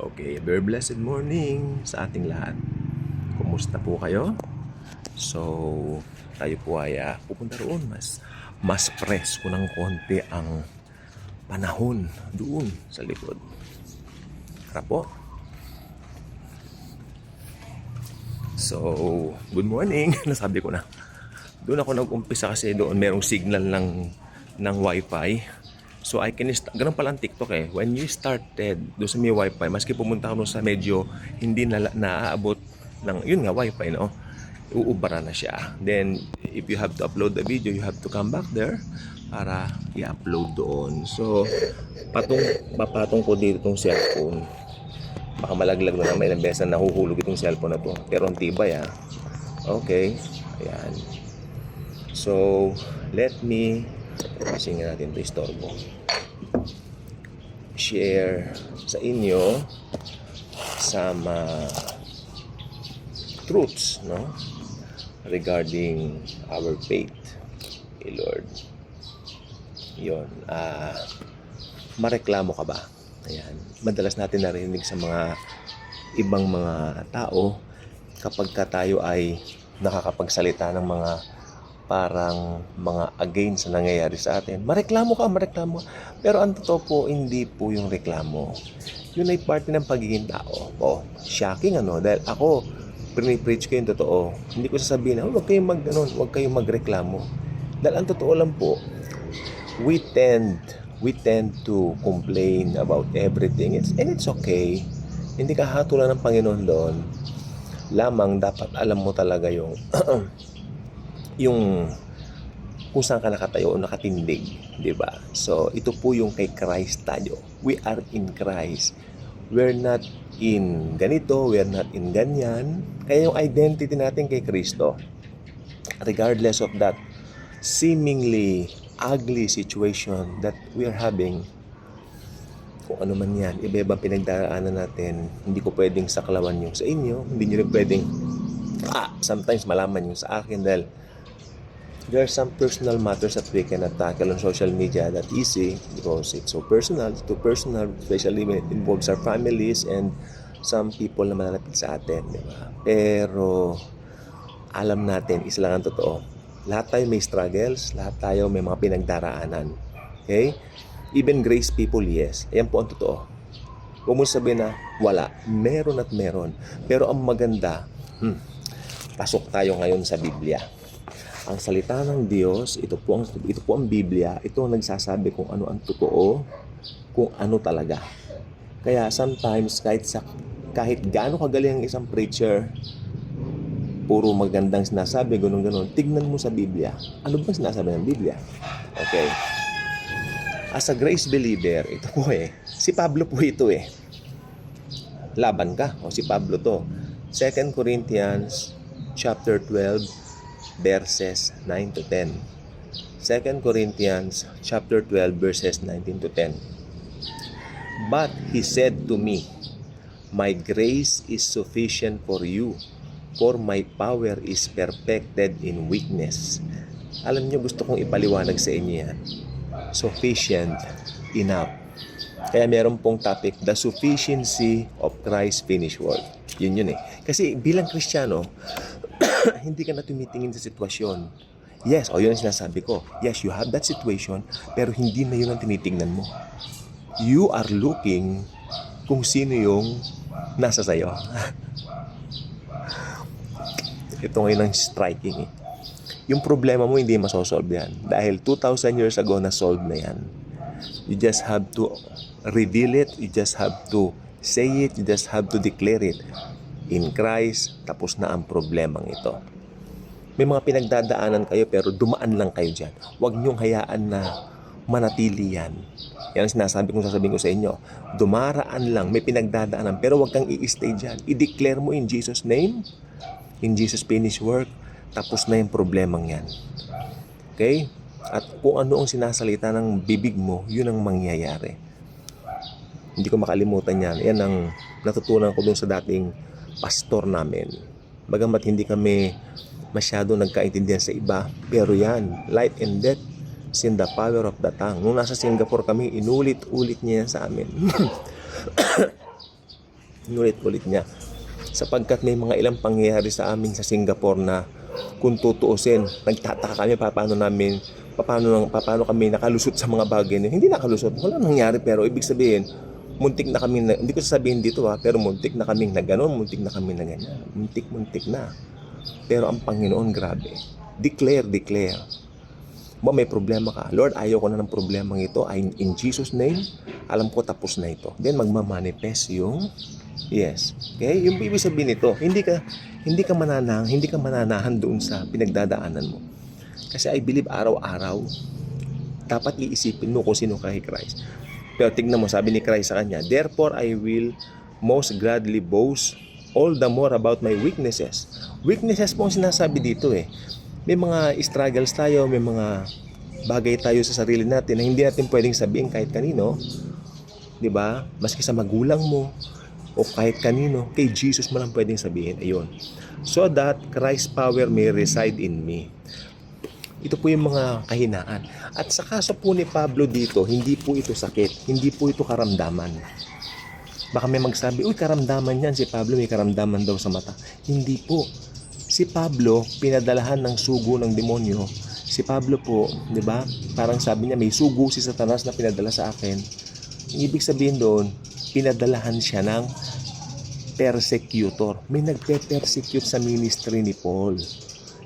Okay, very blessed morning sa ating lahat. Kumusta po kayo? So, tayo po ay ah, pupunta roon. Mas, mas presko ng konti ang panahon doon sa likod. Tara po. So, good morning. Nasabi ko na. Doon ako nag-umpisa kasi doon merong signal ng, ng wifi. So I can ganun pala ang TikTok eh. When you started doon sa may wifi, maski pumunta ka sa medyo hindi na naaabot ng, yun nga, wifi, no? Uubara na siya. Then, if you have to upload the video, you have to come back there para i-upload doon. So, patong, papatong ko dito itong cellphone. Baka malaglag na naman ilang beses na nahuhulog itong cellphone na to. Pero ang tibay ah. Okay. Ayan. So, let me Singin natin ito istorbo. Share sa inyo some uh, truths no regarding our faith kay Lord. Yon, ah mareklamo ka ba? Ayan. Madalas natin narinig sa mga ibang mga tao kapag ka tayo ay nakakapagsalita ng mga parang mga against na nangyayari sa atin. Mareklamo ka, mareklamo ka. Pero ang totoo po, hindi po yung reklamo. Yun ay parte ng pagiging tao. Oh, shocking ano. Dahil ako, pinipreach ko yung totoo. Hindi ko sasabihin na, huwag kayong mag, ano, huwag kayong magreklamo. Dahil ang totoo lang po, we tend, we tend to complain about everything. It's, and it's okay. Hindi ka hatulan ng Panginoon doon. Lamang dapat alam mo talaga yung yung kung saan ka nakatayo o nakatindig, di ba? So, ito po yung kay Christ tayo. We are in Christ. We're not in ganito, we're not in ganyan. Kaya yung identity natin kay Kristo, regardless of that seemingly ugly situation that we are having, kung ano man yan, iba-iba pinagdaraanan natin, hindi ko pwedeng saklawan yung sa inyo, hindi nyo rin pwedeng, ah, sometimes malaman yung sa akin dahil there are some personal matters that we cannot tackle on social media that easy because it's so personal, too personal, especially when it involves our families and some people na malalapit sa atin, di ba? Pero alam natin, isa lang ang totoo. Lahat tayo may struggles, lahat tayo may mga pinagdaraanan. Okay? Even grace people, yes. Ayan po ang totoo. Huwag mo sabihin na wala. Meron at meron. Pero ang maganda, hmm, pasok tayo ngayon sa Biblia ang salita ng Diyos, ito po ang ito po ang Biblia, ito ang nagsasabi kung ano ang totoo, kung ano talaga. Kaya sometimes kahit sa kahit gaano kagaling ang isang preacher, puro magandang sinasabi, ganun ganun, tignan mo sa Biblia. Ano ba sinasabi ng Biblia? Okay. As a grace believer, ito po eh. Si Pablo po ito eh. Laban ka. O si Pablo to. 2 Corinthians chapter 12 verses 9 to 10. 2 Corinthians chapter 12 verses 19 to 10. But he said to me, My grace is sufficient for you, for my power is perfected in weakness. Alam niyo, gusto kong ipaliwanag sa inyo yan. Sufficient, enough. Kaya meron pong topic, the sufficiency of Christ's finished work. Yun yun eh. Kasi bilang Kristiyano, hindi ka na tumitingin sa sitwasyon. Yes, o yun ang sinasabi ko. Yes, you have that situation, pero hindi na yun ang tinitingnan mo. You are looking kung sino yung nasa sayo. Ito ngayon ang striking eh. Yung problema mo hindi masosolve yan. Dahil 2,000 years ago na solve na yan. You just have to reveal it. You just have to say it. You just have to declare it in Christ, tapos na ang problemang ito. May mga pinagdadaanan kayo pero dumaan lang kayo dyan. Huwag niyong hayaan na manatili yan. Yan ang sinasabi kong sasabihin ko sa inyo. Dumaraan lang, may pinagdadaanan pero huwag kang i-stay dyan. I-declare mo in Jesus' name, in Jesus' finished work, tapos na yung problemang yan. Okay? At kung ano ang sinasalita ng bibig mo, yun ang mangyayari. Hindi ko makalimutan yan. Yan ang natutunan ko dun sa dating pastor namin. Bagamat hindi kami masyado nagkaintindihan sa iba, pero yan, life and death is the power of the tongue. Nung nasa Singapore kami, inulit-ulit niya yan sa amin. Nulit-ulit niya. Sapagkat may mga ilang pangyayari sa amin sa Singapore na kung tutuusin, nagtataka kami pa- paano namin paano, paano kami nakalusot sa mga bagay na hindi nakalusot. Wala nangyari pero ibig sabihin, muntik na kami, na, hindi ko sasabihin dito ha, pero muntik na kami na gano'n, muntik na kami na ganyan. Muntik-muntik na. Pero ang Panginoon, grabe. Declare, declare. Ba may problema ka. Lord, ayaw ko na ng problema ito. I, in Jesus name, alam ko tapos na ito. Then magmamanifest yung yes. Okay? Yung ibig sabihin nito, hindi ka hindi ka mananang, hindi ka mananahan doon sa pinagdadaanan mo. Kasi I believe araw-araw dapat iisipin mo kung sino ka kay Christ. Pero tignan mo, sabi ni Christ sa kanya, Therefore I will most gladly boast all the more about my weaknesses. Weaknesses po ang sinasabi dito eh. May mga struggles tayo, may mga bagay tayo sa sarili natin na hindi natin pwedeng sabihin kahit kanino. 'Di ba? Maski sa magulang mo o kahit kanino, kay Jesus mo lang pwedeng sabihin. Ayun. So that Christ's power may reside in me. Ito po yung mga kahinaan. At sa kaso po ni Pablo dito, hindi po ito sakit. Hindi po ito karamdaman. Baka may magsabi, uy, karamdaman yan. Si Pablo may karamdaman daw sa mata. Hindi po. Si Pablo, pinadalahan ng sugo ng demonyo. Si Pablo po, di ba? Parang sabi niya, may sugo si Satanas na pinadala sa akin. Ang ibig sabihin doon, pinadalahan siya ng persecutor. May nagpe-persecute sa ministry ni Paul.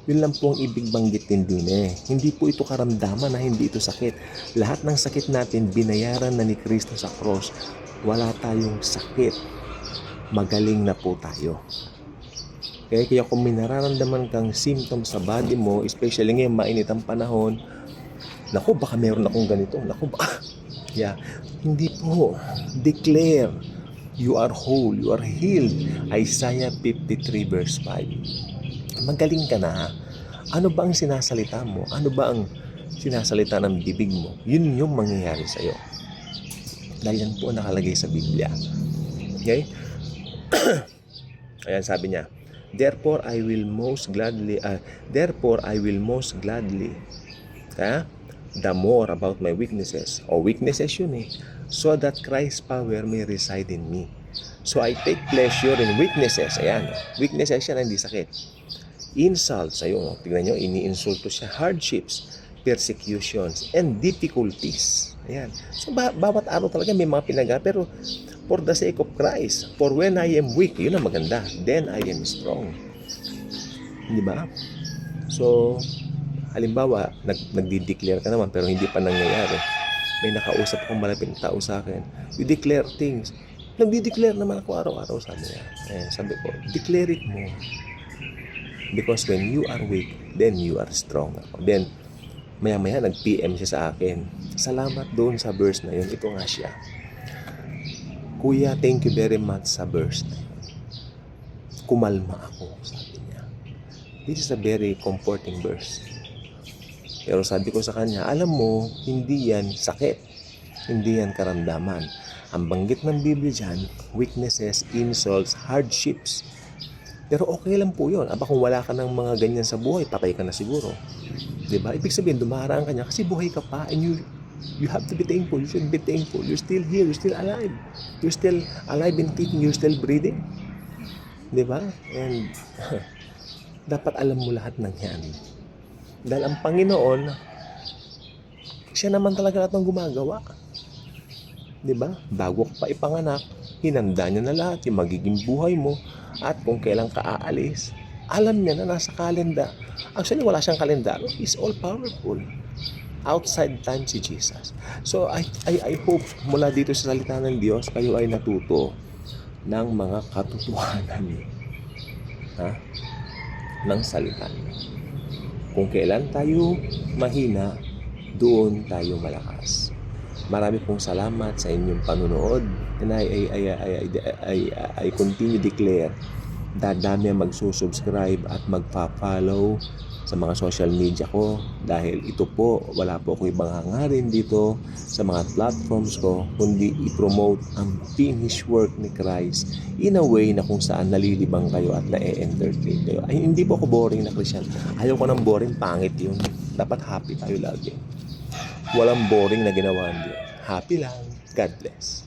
Yun lang po ang ibig banggitin din eh. Hindi po ito karamdaman na hindi ito sakit. Lahat ng sakit natin binayaran na ni Kristo sa cross. Wala tayong sakit. Magaling na po tayo. Kaya, kaya kung may nararamdaman kang symptoms sa body mo, especially ngayon mainit ang panahon, naku baka meron akong ganito, naku baka, yeah, hindi po. Declare, you are whole, you are healed. Isaiah 53 verse 5. Magaling ka na. Ano ba ang sinasalita mo? Ano ba ang sinasalita ng bibig mo? Yun yung mangyayari sa'yo. Dahil yan po nakalagay sa Biblia. Okay? Ayan sabi niya, Therefore I will most gladly uh, therefore I will most gladly ha? the more about my weaknesses o weaknesses yun eh so that Christ's power may reside in me. So I take pleasure in weaknesses. Ayan, weaknesses yan hindi sakit. Insults, ayun, tignan nyo, iniinsulto siya. Hardships, persecutions, and difficulties. Ayan. So ba- bawat araw talaga may mga pinaga pero for the sake of Christ. For when I am weak, yun ang maganda. Then I am strong. Di ba? So, halimbawa, nag, nagdi-declare ka naman pero hindi pa nangyayari. May nakausap akong malapit na tao sa akin. You declare things. Nagdi-declare naman ako araw-araw, sabi niya. Eh, sabi ko, declare it mo. Because when you are weak, then you are strong. Then, maya-maya nag-PM siya sa akin. Salamat doon sa verse na yun. Ito nga siya. Kuya, thank you very much sa verse na yun. Kumalma ako, sabi niya. This is a very comforting verse. Pero sabi ko sa kanya, alam mo, hindi yan sakit. Hindi yan karamdaman. Ang banggit ng Biblia dyan, weaknesses, insults, hardships. Pero okay lang po yun. Aba kung wala ka ng mga ganyan sa buhay, patay ka na siguro. ba? Ibig sabihin, dumaraan ka niya kasi buhay ka pa and you you have to be thankful. You should be thankful. You're still here. You're still alive. You're still alive and kicking. You're still breathing. ba? And dapat alam mo lahat ng yan. Dahil ang Panginoon, siya naman talaga lahat ng gumagawa. ba? Bago ka pa ipanganak, hinanda niya na lahat yung magiging buhay mo at kung kailan ka aalis. Alam niya na nasa kalenda. Actually, wala siyang kalendaro. He's all powerful. Outside time si Jesus. So, I, I, I hope mula dito sa salita ng Diyos, kayo ay natuto ng mga katotohanan ha? ng salita niya. Kung kailan tayo mahina, doon tayo malakas. Marami pong salamat sa inyong panunood. And I, I, I, I, I, I, I continue declare dadami ang magsusubscribe at magpa-follow sa mga social media ko dahil ito po, wala po akong ibang hangarin dito sa mga platforms ko kundi i-promote ang finished work ni Christ in a way na kung saan nalilibang kayo at na-entertain kayo. Ay, hindi po ako boring na Christian. Ayaw ko ng boring, pangit yun. Dapat happy tayo lagi. Walang boring na ginawa niyo. Happy lang. God bless.